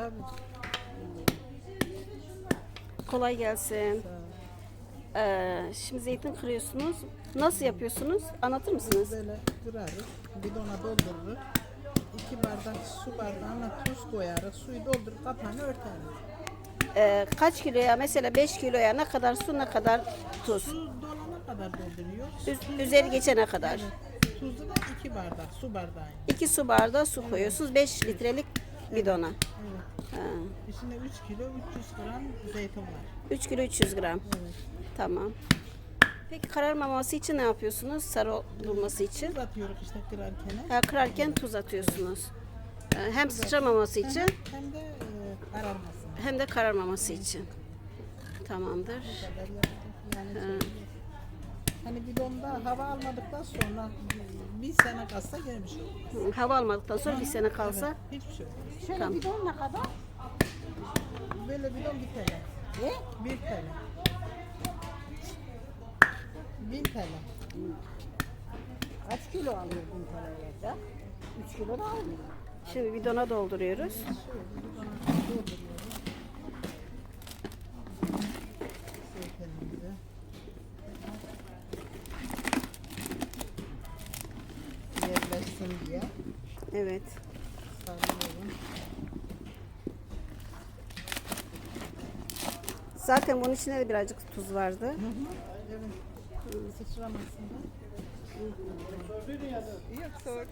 Tabii. Kolay gelsin. Ee, şimdi zeytin kırıyorsunuz. Nasıl yapıyorsunuz? Anlatır mısınız? Böyle kırarız, bidona doldururuz. İki bardak su bardağına tuz koyarız, suyu doldurup kapağını örteriz. Ee, kaç kiloya mesela 5 kiloya ne kadar su ne kadar tuz? Su dolana kadar dolduruyoruz. Üz- üzeri geçene kadar. Evet. Tuzu da iki bardak, su bardağı. 2 su bardağı su koyuyorsunuz 5 litrelik bidona. Evet. Ha. İçinde 3 kilo 300 gram zeytin var. 3 kilo 300 gram. Evet. Tamam. Peki kararmaması için ne yapıyorsunuz? Sarı olması için. Tuz atıyoruz işte kırarken. Ha, kırarken tuz atıyorsunuz. Ee, Hem sıçramaması için Hem de e, kararmasın. hem de kararmaması için. Tamamdır. Yani söyleyeyim. Hani bidonda hava almadıktan sonra bir sene kalsa gene bir şey. Hı, Hava almadıktan sonra bir sene kalsa Evet, hiçbir şey olmaz. Şöyle Tamam. bidon ne kadar? Böyle bidon bir TL. Ne? Bir TL. Bin TL. Kaç kilo alıyor bin ya? 3 kilo da almıyor. şimdi bidona dolduruyoruz. Şöyle dolduruyoruz. Zeytinimizi. Yerleşsin diye Evet. sarıyorum. Zaten bunun içinde de birazcık tuz vardı. Hı hı. Evet. Sıçramasın da. Yok soğuk.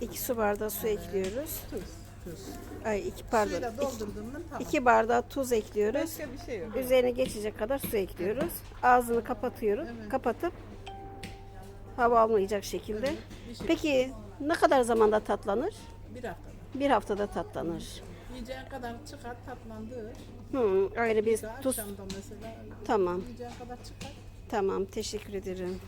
İki su bardağı su ekliyoruz. Tuz. Tuz. Ay iki pardon. Suyla İki, doldurdum mu tamam. iki bardağı tuz ekliyoruz. Başka bir şey yok. Üzerine geçecek kadar su ekliyoruz. Ağzını kapatıyoruz. Evet. Kapatıp hava almayacak şekilde. Bir şey. Peki ne kadar zamanda tatlanır? Bir haftada. Bir haftada tatlanır. Yiyeceğin kadar çıkar tatlandır. Hı, ayrı bir tuz. akşamda mesela Tamam. yiyeceğin kadar çıkar. Tamam. Teşekkür ederim.